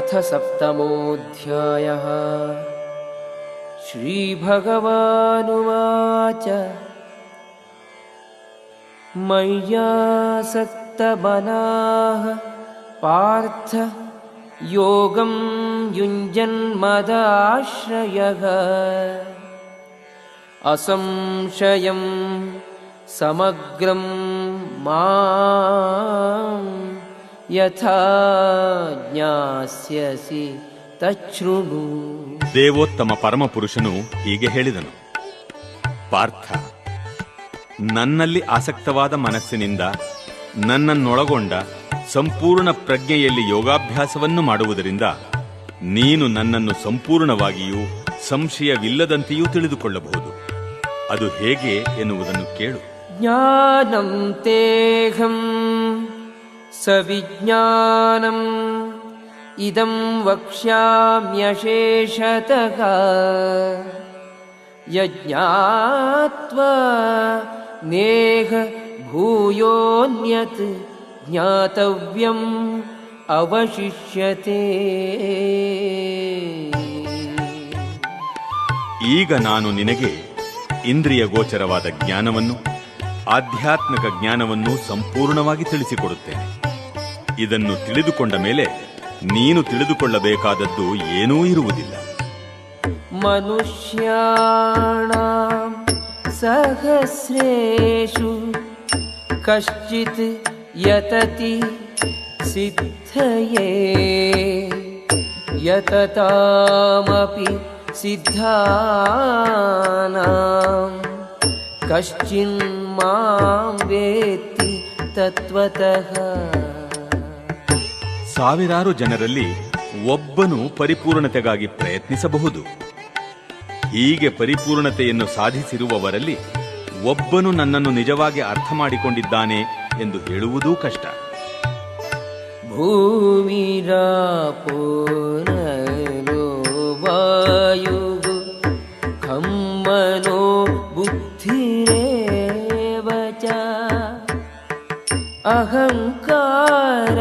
अथ सप्तमोऽध्यायः। श्रीभगवानुवाच। मय्यासक्तमनाः पार्थ योगं युञ्जन्मदाश्रयः। असंशयं समग्रं मां ಯಥಾಜ್ಞಾಸ್ಯಸಿ ತಚ್ಛೃಣು ದೇವೋತ್ತಮ ಪರಮಪುರುಷನು ಹೀಗೆ ಹೇಳಿದನು. ಪಾರ್ಥ ನನ್ನಲ್ಲಿ ಆಸಕ್ತವಾದ ಮನಸ್ಸಿನಿಂದ ನನ್ನನ್ನೊಳಗೊಂಡ ಸಂಪೂರ್ಣ ಪ್ರಜ್ಞೆಯಲ್ಲಿ ಯೋಗಾಭ್ಯಾಸವನ್ನು ಮಾಡುವುದರಿಂದ ನೀನು ನನ್ನನ್ನು ಸಂಪೂರ್ಣವಾಗಿಯೂ ಸಂಶಯವಿಲ್ಲದಂತೆಯೂ ತಿಳಿದುಕೊಳ್ಳಬಹುದು. ಅದು ಹೇಗೆ ಎನ್ನುವುದನ್ನು ಕೇಳು. ಜ್ಞಾನಂ सविज्ञानम् इदं वक्ष्याम्यशेषतः यज्ञात्वा नेह भूयोऽन्यत् ज्ञातव्यम् अवशिष्यते ಈಗ ನಾನು ನಿನಗೆ ಇಂದ್ರಿಯ ಗೋಚರವಾದ ಜ್ಞಾನವನ್ನು ಆಧ್ಯಾತ್ಮಿಕ ಜ್ಞಾನವನ್ನು ಸಂಪೂರ್ಣವಾಗಿ ತಿಳಿಸಿಕೊಡುತ್ತೇನೆ ಇದನ್ನು ತಿಳಿದುಕೊಂಡ ಮೇಲೆ ನೀನು ತಿಳಿದುಕೊಳ್ಳಬೇಕಾದದ್ದು ಏನೂ ಇರುವುದಿಲ್ಲ. ಮನುಷ್ಯಾಣ ಸಹಸ್ರೇಷು ಕಶ್ಚಿತ್ ಯತತಿ ಸಿದ್ಧಯೇ ಯತತಾಮಪಿ ಸಿದ್ಧಾನಾಂ ಕಶ್ಚಿನ್ ಮಾಂ ವೇತಿ ತತ್ವತಃ ಸಾವಿರಾರು ಜನರಲ್ಲಿ ಒಬ್ಬನು ಪರಿಪೂರ್ಣತೆಗಾಗಿ ಪ್ರಯತ್ನಿಸಬಹುದು. ಹೀಗೆ ಪರಿಪೂರ್ಣತೆಯನ್ನು ಸಾಧಿಸಿರುವವರಲ್ಲಿ ಒಬ್ಬನು ನನ್ನನ್ನು ನಿಜವಾಗಿ ಅರ್ಥ ಮಾಡಿಕೊಂಡಿದ್ದಾನೆ ಎಂದು ಹೇಳುವುದೂ ಕಷ್ಟ. ಖಮ್ಮನೋ ಅಹಂಕಾರ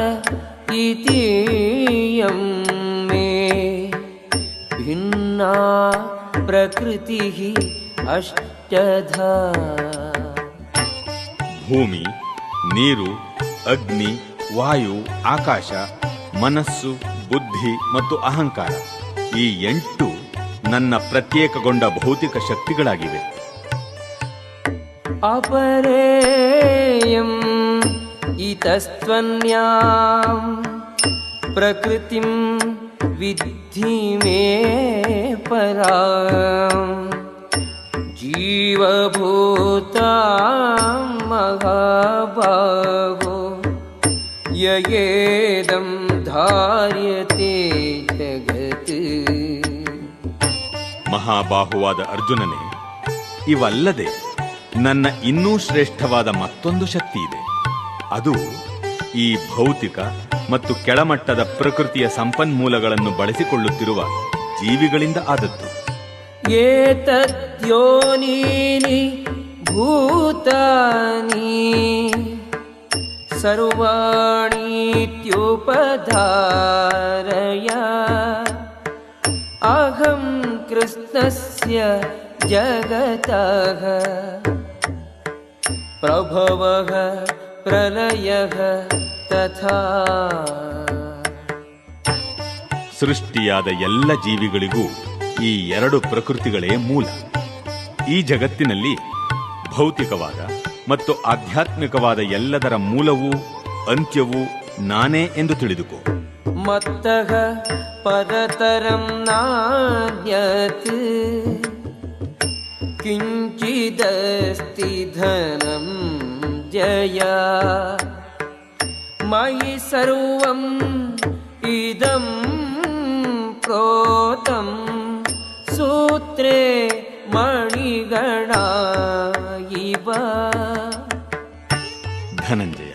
खं मनो बुद्धिरेव च अहङ्कार इतीयं मे भिन्ना प्रकृतिः अष्टधा ಭೂಮಿ ನೀರು ಅಗ್ನಿ ವಾಯು ಆಕಾಶ ಮನಸ್ಸು ಬುದ್ಧಿ ಮತ್ತು ಅಹಂಕಾರ ಈ ಎಂಟು ನನ್ನ ಪ್ರತ್ಯೇಕಗೊಂಡ ಭೌತಿಕ ಶಕ್ತಿಗಳಾಗಿವೆ अपरेयम् इतस्त्वन्यां प्रकृतिं विद्धि मे पराम् जीवभूतां महाबाहो ययेदं धार्यते जगत् ಮಹಾಬಾಹುವಾದ ಅರ್ಜುನನೇ ಇವಲ್ಲದೆ ನನ್ನ ಇನ್ನೂ ಶ್ರೇಷ್ಠವಾದ ಮತ್ತೊಂದು ಶಕ್ತಿ ಇದೆ ಅದು ಈ ಭೌತಿಕ ಮತ್ತು ಕೆಳಮಟ್ಟದ ಪ್ರಕೃತಿಯ ಸಂಪನ್ಮೂಲಗಳನ್ನು ಬಳಸಿಕೊಳ್ಳುತ್ತಿರುವ ಜೀವಿಗಳಿಂದ ಆದದ್ದು. ಏತದ್ಯೋನೀನಿ ಭೂತಾನಿ ಸರ್ವಾಣೀತ್ಯುಪಧಾರಯ. ಅಹಂ ಕೃಷ್ಣಸ್ಯ ಜಗತಃ. ಪ್ರಭವಃ ಪ್ರಲಯಃ ತಥಾ. ಸೃಷ್ಟಿಯಾದ ಎಲ್ಲ ಜೀವಿಗಳಿಗೂ ಈ ಎರಡು ಪ್ರಕೃತಿಗಳೇ ಮೂಲ. ಈ ಜಗತ್ತಿನಲ್ಲಿ ಭೌತಿಕವಾದ ಮತ್ತು ಆಧ್ಯಾತ್ಮಿಕವಾದ ಎಲ್ಲದರ ಮೂಲವೂ ಅಂತ್ಯವೂ ನಾನೇ ಎಂದು ತಿಳಿದುಕೋ. ಮತ್ತಹ ಪರತರಂ ನಾನ್ಯತ್ ಕಿಂಚಿದಸ್ತಿ जया मयि सर्वम् इदं प्रोतं सूत्रे मणिगणा इव ಧನಂಜಯ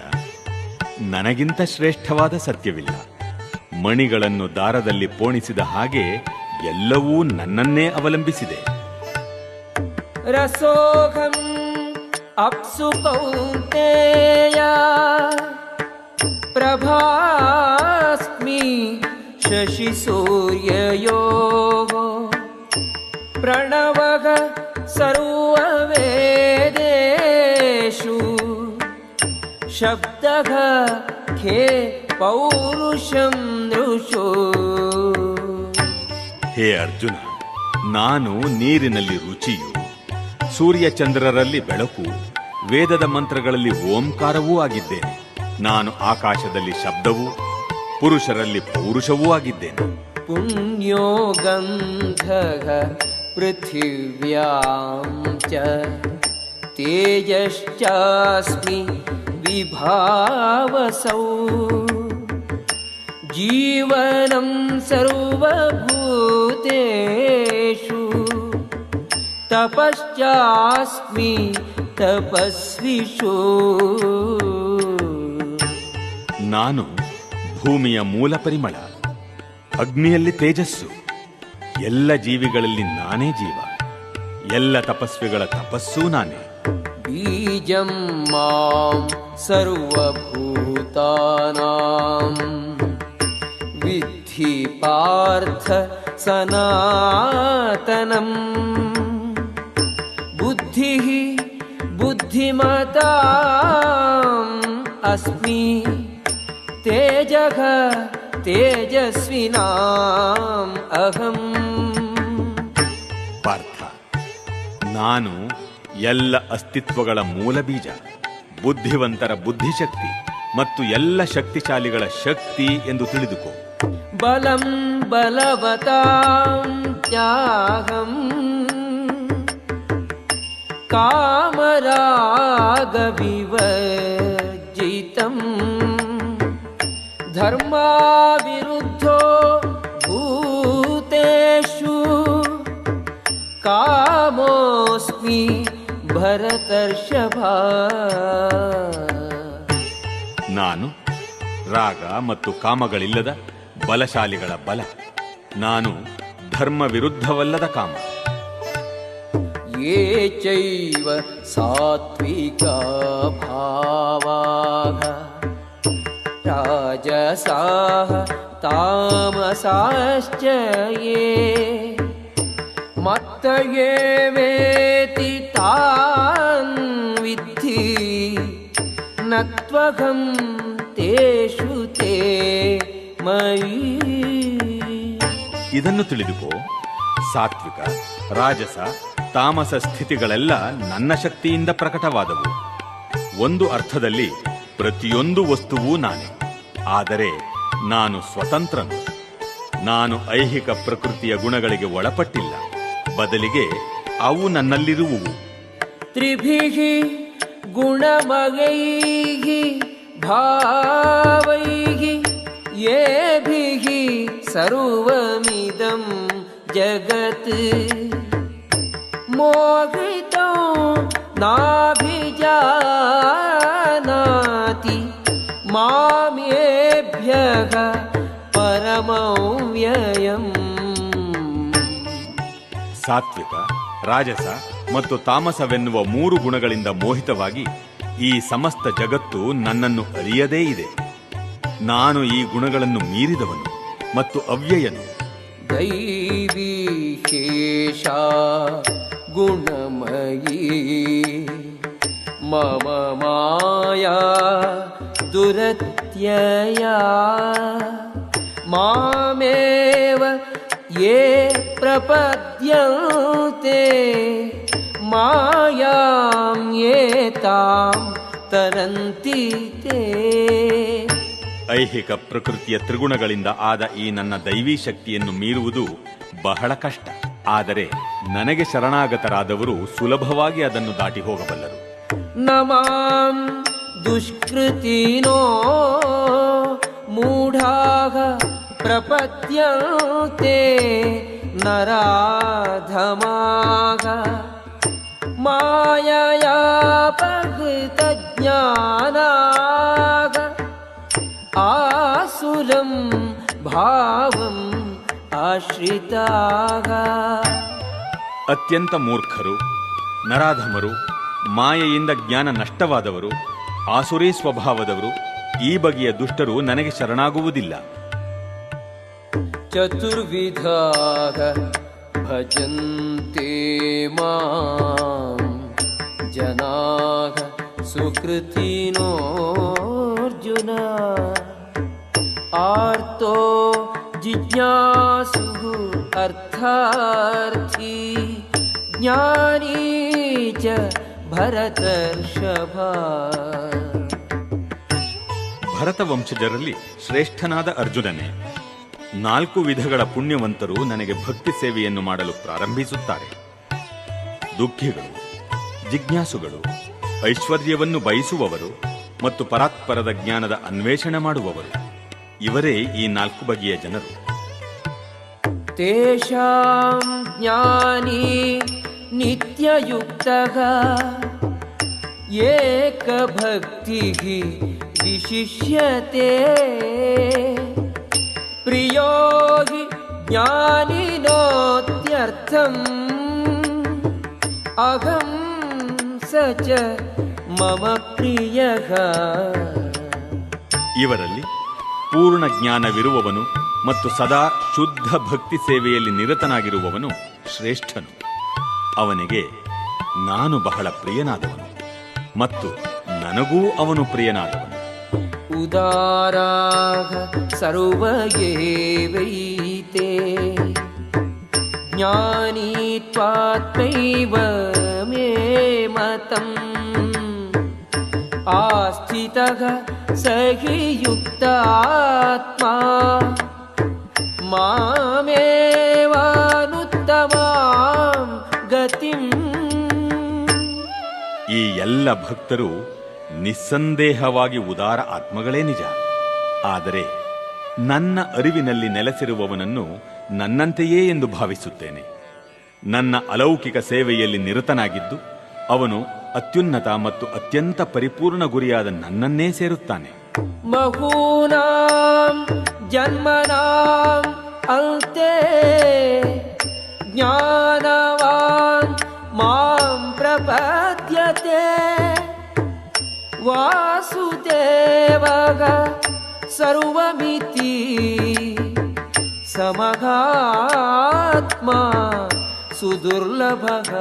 ನನಗಿಂತ ಶ್ರೇಷ್ಠವಾದ ಸತ್ಯವಿಲ್ಲ ಮಣಿಗಳನ್ನು ದಾರದಲ್ಲಿ ಪೋಣಿಸಿದ ಹಾಗೆ ಎಲ್ಲವೂ ನನ್ನನ್ನೇ ಅವಲಂಬಿಸಿದೆ रसोऽहम् ಅಪ್ಸು ಕೌಂತೆಯ ಪ್ರಭಾಸ್ಮಿ ಶಶಿಸೂರ್ಯಯೋ ಪ್ರಣವಗ ಸರ್ವೇದೇಶು ಶಬ್ದಗ ಖೇ ಪೌರುಷಂ ನೃಷೋ. ಹೇ ಅರ್ಜುನ, ನಾನು ನೀರಿನಲ್ಲಿ ರುಚಿಯು ಸೂರ್ಯ ಚಂದ್ರರಲ್ಲಿ ಬೆಳಕು, ವೇದದ ಮಂತ್ರಗಳಲ್ಲಿ ಓಂಕಾರವೂ ಆಗಿದ್ದೇನೆ ನಾನು ಆಕಾಶದಲ್ಲಿ ಶಬ್ದವೂ, ಪುರುಷರಲ್ಲಿ ಪೌರುಷವೂ ಆಗಿದ್ದೇನೆ. ಪುಣ್ಯೋ ಗಂಧ ಪೃಥಿವ್ಯಾಂ ಚ ತೇಜಶ್ಚಾಸ್ಮಿ ವಿಭಾವಸೌ. ಜೀವನಂ ಸರ್ವಭೂತೆ ತಪಶ್ಚಾಸ್ಮಿ ತಪಸ್ವಿಷೋ. ನಾನು ಭೂಮಿಯ ಮೂಲ ಪರಿಮಳ ಅಗ್ನಿಯಲ್ಲಿ ತೇಜಸ್ಸು ಎಲ್ಲ ಜೀವಿಗಳಲ್ಲಿ ನಾನೇ ಜೀವ ಎಲ್ಲ ತಪಸ್ವಿಗಳ ತಪಸ್ಸು ನಾನೇ. ಬೀಜಂ ಮಾಂ ಸರ್ವಭೂತಾನಾಂ. ವಿಧಿ ಪಾರ್ಥ ಸನಾತನಂ. बुद्धिः बुद्धिमताम् अस्मि तेजः तेजस्विनाम् अहम् ಪಾರ್ಥ ನಾನು ಎಲ್ಲ ಅಸ್ತಿತ್ವಗಳ ಮೂಲ ಬೀಜ ಬುದ್ಧಿವಂತರ ಬುದ್ಧಿಶಕ್ತಿ ಮತ್ತು ಎಲ್ಲ ಶಕ್ತಿಶಾಲಿಗಳ ಶಕ್ತಿ ಎಂದು ತಿಳಿದುಕೋ बलं बलवतां त्याहम् कामरागविवर्जितम् धर्माविरुद्धो भूतेषु कामोऽस्मि भरतर्षभा ನಾನು ರಾಗ ಮತ್ತು ಕಾಮಗಳಿಲ್ಲದ ಬಲಶಾಲಿಗಳ ಬಲ ನಾನು ಧರ್ಮ ವಿರುದ್ಧವಲ್ಲದ ಕಾಮ ये चैव सात्विका भावाः राजसाः तामसाश्च ये मत्त एवेति तान् विद्धि न त्वहं तेषु ते मयि ಇದನ್ನು ತಿಳಿದುಕೋ ಸಾತ್ವಿಕ ರಾಜಸ ತಾಮಸ ಸ್ಥಿತಿಗಳೆಲ್ಲ ನನ್ನ ಶಕ್ತಿಯಿಂದ ಪ್ರಕಟವಾದವು. ಒಂದು ಅರ್ಥದಲ್ಲಿ ಪ್ರತಿಯೊಂದು ವಸ್ತುವೂ ನಾನೇ. ಆದರೆ ನಾನು ಸ್ವತಂತ್ರನು. ನಾನು ಐಹಿಕ ಪ್ರಕೃತಿಯ ಗುಣಗಳಿಗೆ ಒಳಪಟ್ಟಿಲ್ಲ. ಬದಲಿಗೆ ಅವು ನನ್ನಲ್ಲಿರುವುವು. ತ್ರಿಭಿಹಿ ಗುಣಮಗೈಹಿ ಭಾವೈಹಿ ಏಭಿಹಿ ಸರ್ವಮಿದಂ ಜಗತ್. मोहितो नाभिजानाति मामेभ्यः परमव्ययम् ಸಾತ್ವಿಕ ರಾಜಸ ಮತ್ತು ತಾಮಸವೆನ್ನುವ ಮೂರು ಗುಣಗಳಿಂದ ಮೋಹಿತವಾಗಿ ಈ ಸಮಸ್ತ ಜಗತ್ತು ನನ್ನನ್ನು ಅರಿಯದೇ ಇದೆ ನಾನು ಈ ಗುಣಗಳನ್ನು ಮೀರಿದವನು ಮತ್ತು ಅವ್ಯಯನು दैवी शेषा गुणमयी मम माया दुरत्यया मामेव ये प्रपद्यन्ते मायां ये तां तरन्ति ते ಐಹಿಕ ಪ್ರಕೃತಿಯ ತ್ರಿಗುಣಗಳಿಂದ ಆದ ಈ ನನ್ನ ದೈವೀ ಶಕ್ತಿಯನ್ನು ಮೀರುವುದು ಬಹಳ ಕಷ್ಟ ಆದರೆ ನನಗೆ ಶರಣಾಗತರಾದವರು ಸುಲಭವಾಗಿ ಅದನ್ನು ದಾಟಿ ಹೋಗಬಲ್ಲರು. ನಮಾಂ ದುಷ್ಕೃತಿನೋ ಮೂಢಾಗ ಪ್ರಪದ್ಯಂತೆ ನರಾಧಮಾಗ ಮಾಯಯಾಪಹೃತಜ್ಞಾನಾಗ ಆಸುರಂ ಭಾವಂ ಆಶ್ರಿತಾಗ ಅತ್ಯಂತ ಮೂರ್ಖರು ನರಾಧಮರು ಮಾಯೆಯಿಂದ ಜ್ಞಾನ ನಷ್ಟವಾದವರು ಆಸುರಿ ಸ್ವಭಾವದವರು ಈ ಬಗೆಯ ದುಷ್ಟರು ನನಗೆ ಶರಣಾಗುವುದಿಲ್ಲ. ಚತುರ್ವಿಧ ಭಜಂತೆ ಮಾಂ ಜನಾಗ ಸುಕೃತಿನೋರ್ಜುನ. ಆರ್ತೋ ಜಿಜ್ಞಾಸು ಅರ್ಥಾರ್ಥಿ ಜ್ಞಾನಿ ಚ ಭರತ ಭರತವಂಶಜರಲ್ಲಿ ಶ್ರೇಷ್ಠನಾದ ಅರ್ಜುನನೇ. ನಾಲ್ಕು ವಿಧಗಳ ಪುಣ್ಯವಂತರು ನನಗೆ ಭಕ್ತಿ ಸೇವೆಯನ್ನು ಮಾಡಲು ಪ್ರಾರಂಭಿಸುತ್ತಾರೆ. ದುಃಖಿಗಳು, ಜಿಜ್ಞಾಸುಗಳು, ಐಶ್ವರ್ಯವನ್ನು ಬಯಸುವವರು ಮತ್ತು ಪರಾತ್ಪರದ ಜ್ಞಾನದ ಅನ್ವೇಷಣೆ ಮಾಡುವವರು. ಇವರೇ ಈ ನಾಲ್ಕು ಬಗೆಯ ಜನರು ತೇಷಾಂ ಜ್ಞಾನಿ ನಿತ್ಯಯುಕ್ತ ಏಕ ಭಕ್ತಿ ವಿಶಿಷ್ಯತೆ ಪ್ರಿಯೋಗಿ ಜ್ಞಾನಿನೋತ್ಯರ್ಥಂ ಅಹಂ ಸಚ ಮಮ ಪ್ರಿಯ ಇವರಲ್ಲಿ ಪೂರ್ಣ ಜ್ಞಾನವಿರುವವನು ಮತ್ತು ಸದಾ ಶುದ್ಧ ಭಕ್ತಿ ಸೇವೆಯಲ್ಲಿ ನಿರತನಾಗಿರುವವನು ಶ್ರೇಷ್ಠನು. ಅವನಿಗೆ ನಾನು ಬಹಳ ಪ್ರಿಯನಾದವನು ಮತ್ತು ನನಗೂ ಅವನು ಪ್ರಿಯನಾದವನು. ಉದಾರ ಸರ್ವಯೇವೈತೆ, ಜ್ಞಾನೀತ್ವಾತ್ಮೈವ ಮೇ ಮತಂ मतम् आस्थितः स हि युक्तात्मा मामेवानुत्तमां गतिम् ಈ ಎಲ್ಲ ಭಕ್ತರು ನಿಸ್ಸಂದೇಹವಾಗಿ ಉದಾರ ಆತ್ಮಗಳೇ ನಿಜ ಆದರೆ ನನ್ನ ಅರಿವಿನಲ್ಲಿ ನೆಲೆಸಿರುವವನನ್ನು ನನ್ನಂತೆಯೇ ಎಂದು ಭಾವಿಸುತ್ತೇನೆ ನನ್ನ ಅಲೌಕಿಕ ಸೇವೆಯಲ್ಲಿ ನಿರತನಾಗಿದ್ದು ಅವನು ಅತ್ಯುನ್ನತ ಮತ್ತು ಅತ್ಯಂತ ಪರಿಪೂರ್ಣ ಗುರಿಯಾದ ನನ್ನನ್ನೇ ಸೇರುತ್ತಾನೆ. ಬಹೂನಾಂ ಜನ್ಮನಾಂ ಅಂತೆ ಜ್ಞಾನವಾನ್ ಮಾಂ ಪ್ರಪದ್ಯತೆ ವಾಸುದೇವಗ ಸರ್ವಮಿತಿ ಸಮಗಾತ್ಮ ಸುದುರ್ಲಭ.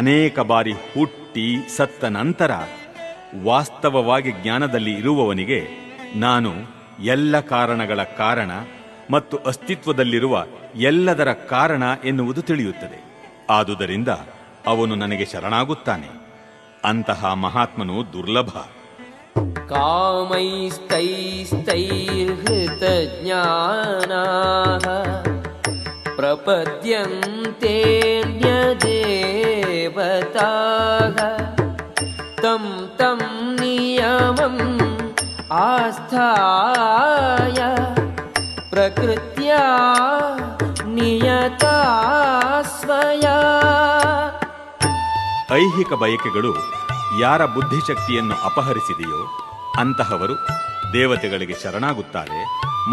ಅನೇಕ ಬಾರಿ ಹುಟ್ಟಿ ಸತ್ತ ನಂತರ ವಾಸ್ತವವಾಗಿ ಜ್ಞಾನದಲ್ಲಿ ಇರುವವನಿಗೆ ನಾನು ಎಲ್ಲ ಕಾರಣಗಳ ಕಾರಣ ಮತ್ತು ಅಸ್ತಿತ್ವದಲ್ಲಿರುವ ಎಲ್ಲದರ ಕಾರಣ ಎನ್ನುವುದು ತಿಳಿಯುತ್ತದೆ. ಆದುದರಿಂದ ಅವನು ನನಗೆ ಶರಣಾಗುತ್ತಾನೆ. ಅಂತಹ ಮಹಾತ್ಮನು ದುರ್ಲಭ. ಕಾಮೈಸ್ತೈಸ್ತೈರ್ಹೃತಜ್ಞಾನಾ ಪ್ರಪದ್ಯಂತೆ ನ್ಯದೇ प्रपद्यन्तेऽन्यदेवताः तं तं नियमम् आस्थाय प्रकृत्या नियता स्वया ಐಹಿಕ ಬಯಕೆಗಳು ಯಾರ ಬುದ್ಧಿಶಕ್ತಿಯನ್ನು ಅಪಹರಿಸಿದೆಯೋ ಅಂತಹವರು ದೇವತೆಗಳಿಗೆ ಶರಣಾಗುತ್ತಾರೆ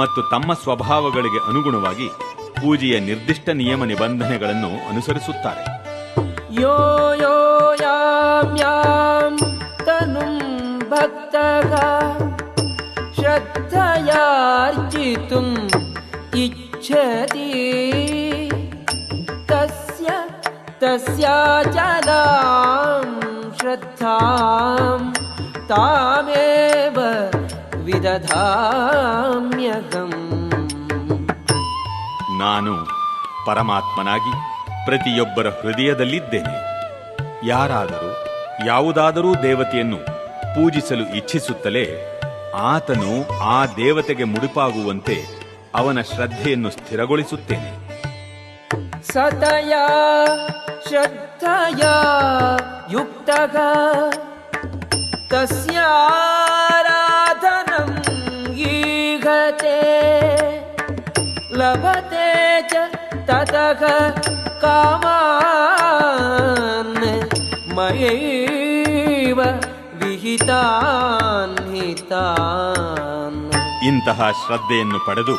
ಮತ್ತು ತಮ್ಮ ಸ್ವಭಾವಗಳಿಗೆ ಅನುಗುಣವಾಗಿ ಪೂಜೆಯ ನಿರ್ದಿಷ್ಟ ನಿಯಮ ನಿಬಂಧನೆಗಳನ್ನು ಅನುಸರಿಸುತ್ತಾರೆ यो यो यां यां तनुं भक्तः श्रद्धयार्जितुम् इच्छति तस्य तस्याचलां श्रद्धां तामेव विदधाम्यहम् ನಾನು ಪರಮಾತ್ಮನಾಗಿ ಪ್ರತಿಯೊಬ್ಬರ ಹೃದಯದಲ್ಲಿದ್ದೇನೆ. ಯಾರಾದರೂ, ಯಾವುದಾದರೂ ದೇವತೆಯನ್ನು ಪೂಜಿಸಲು ಇಚ್ಛಿಸುತ್ತಲೇ ಆತನು ಆ ದೇವತೆಗೆ ಮುಡಿಪಾಗುವಂತೆ ಅವನ ಶ್ರದ್ಧೆಯನ್ನು ಸ್ಥಿರಗೊಳಿಸುತ್ತೇನೆ. ಸತಯ ಶ್ರದ್ಧಯ, ಯುಕ್ತಗ ತಸ್ಯಾರಾಧನಂ ಲಭತೆ ಚ ತದಗ कामान् मयैव विहितान् हितान् ಇಂತಹ ಶ್ರದ್ಧೆಯನ್ನು ಪಡೆದು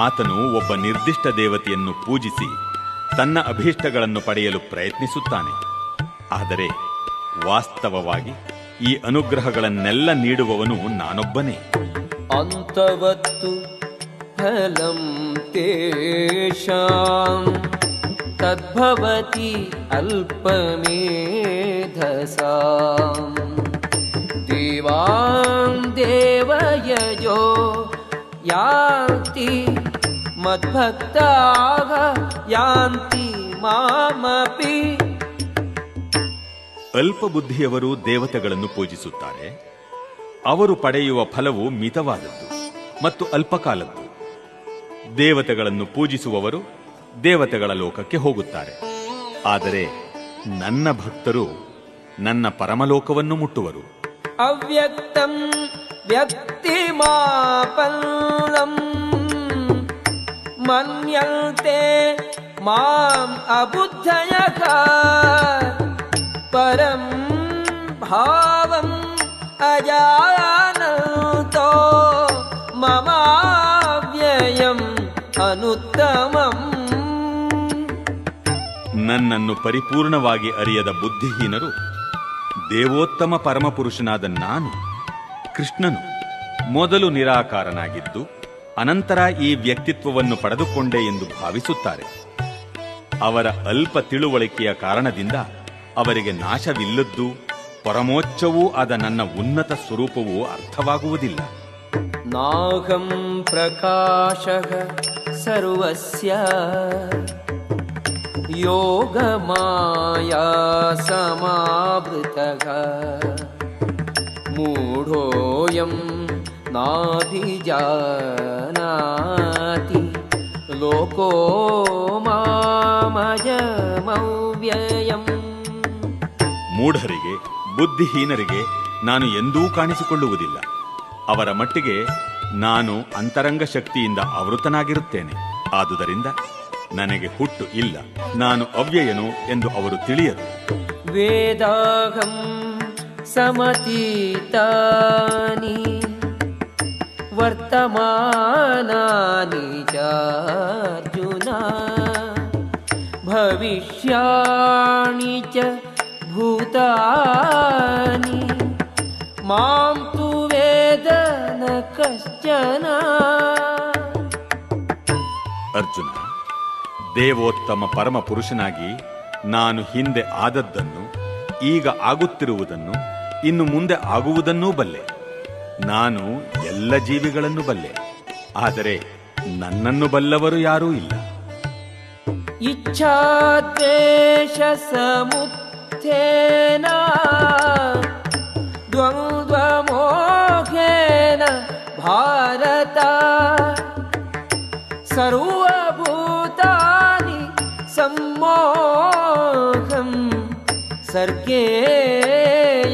ಆತನು ಒಬ್ಬ ನಿರ್ದಿಷ್ಟ ದೇವತೆಯನ್ನು ಪೂಜಿಸಿ ತನ್ನ ಅಭೀಷ್ಟಗಳನ್ನು ಪಡೆಯಲು ಪ್ರಯತ್ನಿಸುತ್ತಾನೆ ಆದರೆ ವಾಸ್ತವವಾಗಿ ಈ ಅನುಗ್ರಹಗಳನ್ನೆಲ್ಲ ನೀಡುವವನು ನಾನೊಬ್ಬನೇ ಅಂತವತ್ತು फलं तेषां तद्भवति अल्पमेधसाम् देवां देवयजो यान्ति मद्भक्ताः यान्ति मामपि ಅಲ್ಪ ಬುದ್ಧಿಯವರು ದೇವತೆಗಳನ್ನು ಪೂಜಿಸುತ್ತಾರೆ ಅವರು ಪಡೆಯುವ ಫಲವು ಮಿತವಾದದ್ದು ಮತ್ತು ಅಲ್ಪಕಾಲದ್ದು ದೇವತೆಗಳನ್ನು ಪೂಜಿಸುವವರು ದೇವತೆಗಳ ಲೋಕಕ್ಕೆ ಹೋಗುತ್ತಾರೆ. ಆದರೆ ನನ್ನ ಭಕ್ತರು ನನ್ನ ಪರಮಲೋಕವನ್ನು ಮುಟ್ಟುವರು. ಅವ್ಯಕ್ತಂ ವ್ಯಕ್ತಿಮಾಪಲ್ಲಂ ಮನ್ಯಂತೆ ಮಾಂ ಅಬುದ್ಧಯಕ ಪರಂ ಭಾವಂ ಅಜಾನಂತೋ ಮಮಾವ್ಯಯಂ ಅನುತ್ತಮಂ ನನ್ನನ್ನು ಪರಿಪೂರ್ಣವಾಗಿ ಅರಿಯದ ಬುದ್ಧಿಹೀನರು, ದೇವೋತ್ತಮ ಪರಮಪುರುಷನಾದ ನಾನು, ಕೃಷ್ಣನು, ಮೊದಲು ನಿರಾಕಾರನಾಗಿದ್ದು, ಅನಂತರ ಈ ವ್ಯಕ್ತಿತ್ವವನ್ನು ಪಡೆದುಕೊಂಡೆ ಎಂದು ಭಾವಿಸುತ್ತಾರೆ. ಅವರ ಅಲ್ಪ ತಿಳುವಳಿಕೆಯ ಕಾರಣದಿಂದ ಅವರಿಗೆ ನಾಶವಿಲ್ಲದ್ದು, ಪರಮೋಚ್ಚವೂ ಆದ ನನ್ನ ಉನ್ನತ ಸ್ವರೂಪವೂ ಅರ್ಥವಾಗುವುದಿಲ್ಲ. ನಾಹಂ ಪ್ರಕಾಶ ಸರ್ವಸ್ಯ योगमाया समावृतः मूढोऽयं नाभिजानाति लोको मामजमव्ययम् ಮೂಢರಿಗೆ ಬುದ್ಧಿಹೀನರಿಗೆ ನಾನು ಎಂದೂ ಕಾಣಿಸಿಕೊಳ್ಳುವುದಿಲ್ಲ ಅವರ ಮಟ್ಟಿಗೆ ನಾನು ಅಂತರಂಗ ಶಕ್ತಿಯಿಂದ ಆವೃತನಾಗಿರುತ್ತೇನೆ ಆದುದರಿಂದ ನನಗೆ ಹುಟ್ಟು ಇಲ್ಲ. ನಾನು ಅವ್ಯಯನು ಎಂದು ಅವರು ತಿಳಿಯರು. ವೇದಾಹಂ ಸಮತೀತಾನಿ ವರ್ತಮಾನಾನಿ ಚಾರ್ಜುನ ಭವಿಷ್ಯಾಣಿ ಚ ಭೂತಾನಿ ಮಾಂ ತು ವೇದ ನ ಕಶ್ಚನ. ಅರ್ಜುನ ದೇವೋತ್ತಮ ಪರಮ ಪುರುಷನಾಗಿ ನಾನು ಹಿಂದೆ ಆದದ್ದನ್ನು, ಈಗ ಆಗುತ್ತಿರುವುದನ್ನು, ಇನ್ನು ಮುಂದೆ ಆಗುವುದನ್ನೂ ಬಲ್ಲೆ. ನಾನು ಎಲ್ಲ ಜೀವಿಗಳನ್ನು ಬಲ್ಲೆ. ಆದರೆ ನನ್ನನ್ನು ಬಲ್ಲವರು ಯಾರೂ ಇಲ್ಲ. ಇಚ್ಛಾ ಸಮುತ್ಥೇನ ಭಾರತ. ಸರ್ವ सम्मोहम् सर्गे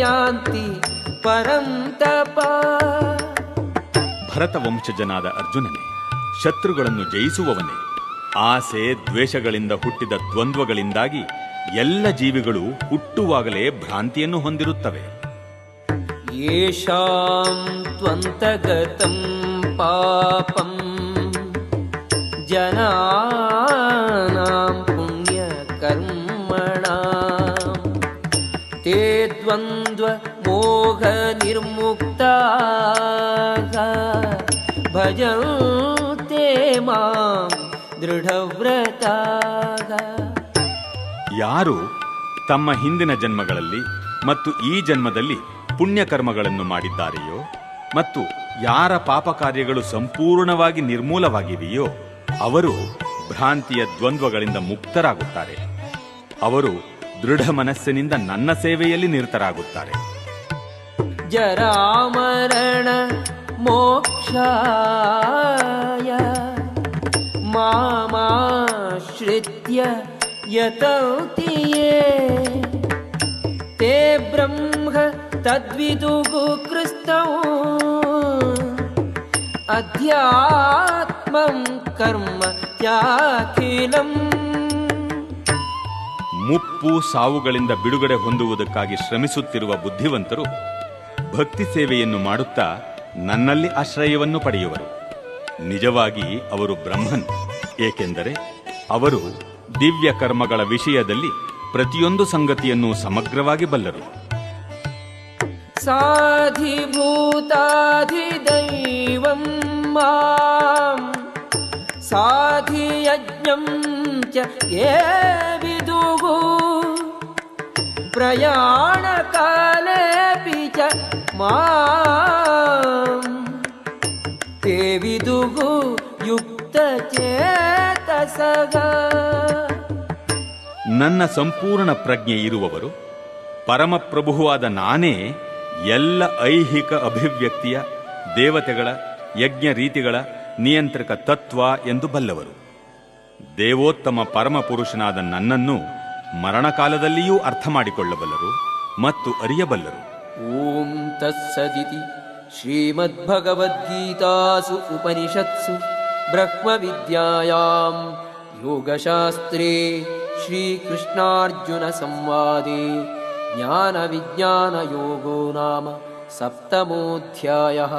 यान्ति परन्तप ಭರತ ವಂಶಜನಾದ ಅರ್ಜುನನೇ ಶತ್ರುಗಳನ್ನು ಜಯಿಸುವವನೇ ಆಸೆ ದ್ವೇಷಗಳಿಂದ ಹುಟ್ಟಿದ ದ್ವಂದ್ವಗಳಿಂದಾಗಿ ಎಲ್ಲ ಜೀವಿಗಳು ಹುಟ್ಟುವಾಗಲೇ ಭ್ರಾಂತಿಯನ್ನು ಹೊಂದಿರುತ್ತವೆ येषां त्वन्तगतं पापं जनानां ते द्वन्द्वमोहनिर्मुक्ताः भजन्ते मां दृढव्रताः ಯಾರು ತಮ್ಮ ಹಿಂದಿನ ಜನ್ಮಗಳಲ್ಲಿ ಮತ್ತು ಈ ಜನ್ಮದಲ್ಲಿ ಪುಣ್ಯಕರ್ಮಗಳನ್ನು ಮಾಡಿದ್ದಾರೆಯೋ ಮತ್ತು ಯಾರ ಪಾಪ ಕಾರ್ಯಗಳು ಸಂಪೂರ್ಣವಾಗಿ ನಿರ್ಮೂಲವಾಗಿವೆಯೋ ಅವರು ಭ್ರಾಂತಿಯ ದ್ವಂದ್ವಗಳಿಂದ ಮುಕ್ತರಾಗುತ್ತಾರೆ ಅವರು ದೃಢ ಮನಸ್ಸಿನಿಂದ ನನ್ನ ಸೇವೆಯಲ್ಲಿ ನಿರತರಾಗುತ್ತಾರೆ. ಜರಾಮರಣ ಮೋಕ್ಷಾಯ ಮಾಮಾಶ್ರಿತ್ಯ ಯತೌತಿಯೇ ತೇ ಬ್ರಹ್ಮ ತದ್ವಿದುಗು ಕ್ರಿಸ್ತೌ. ಅಧ್ಯಾತ್ಮಂ ಕರ್ಮ ಯಾಖಿಲಂ. ಮುಪ್ಪು ಸಾವುಗಳಿಂದ ಬಿಡುಗಡೆ ಹೊಂದುವುದಕ್ಕಾಗಿ ಶ್ರಮಿಸುತ್ತಿರುವ ಬುದ್ಧಿವಂತರು ಭಕ್ತಿ ಸೇವೆಯನ್ನು ಮಾಡುತ್ತಾ ನನ್ನಲ್ಲಿ ಆಶ್ರಯವನ್ನು ಪಡೆಯುವರು. ನಿಜವಾಗಿ ಅವರು ಬ್ರಹ್ಮನ್, ಏಕೆಂದರೆ ಅವರು ದಿವ್ಯ ಕರ್ಮಗಳ ವಿಷಯದಲ್ಲಿ ಪ್ರತಿಯೊಂದು ಸಂಗತಿಯನ್ನು ಸಮಗ್ರವಾಗಿ ಬಲ್ಲರು. ಸಾಧಿಭೂತಾಧಿದೈವಂ ಮಾಂ, ಸಾಧಿಯಜ್ಞಂ ಚ प्रयाणकालेऽपि च माम् ते विदुः युक्तचेतसः ನನ್ನ ಸಂಪೂರ್ಣ ಪ್ರಜ್ಞೆ ಇರುವವರು ಪರಮಪ್ರಭುವಾದ ನಾನೇ ಎಲ್ಲ ಐಹಿಕ ಅಭಿವ್ಯಕ್ತಿಯ ದೇವತೆಗಳ ಯಜ್ಞ ರೀತಿಗಳ ನಿಯಂತ್ರಕ ತತ್ವ ಎಂದು ಬಲ್ಲವರು ದೇವೋತ್ತಮ ಪರಮಪುರುಷನಾದ ನನ್ನನ್ನು ಮರಣಕಾಲದಲ್ಲಿಯೂ ಅರ್ಥ ಮಾಡಿಕೊಳ್ಳಬಲ್ಲರು ಮತ್ತು ಅರಿಯಬಲ್ಲರು. ಓಂ ತತ್ಸದಿತಿ. ಶ್ರೀಮದ್ಭಗವದ್ಗೀತಾಸು ಉಪನಿಷತ್ಸು ಬ್ರಹ್ಮವಿದ್ಯಾಯಾಂ ಯೋಗಶಾಸ್ತ್ರೇ ಶ್ರೀಕೃಷ್ಣಾರ್ಜುನ ಸಂವಾದೆ ಜ್ಞಾನವಿಜ್ಞಾನಯೋಗೋ ನಾಮ ಸಪ್ತಮೋಧ್ಯಾಯಃ.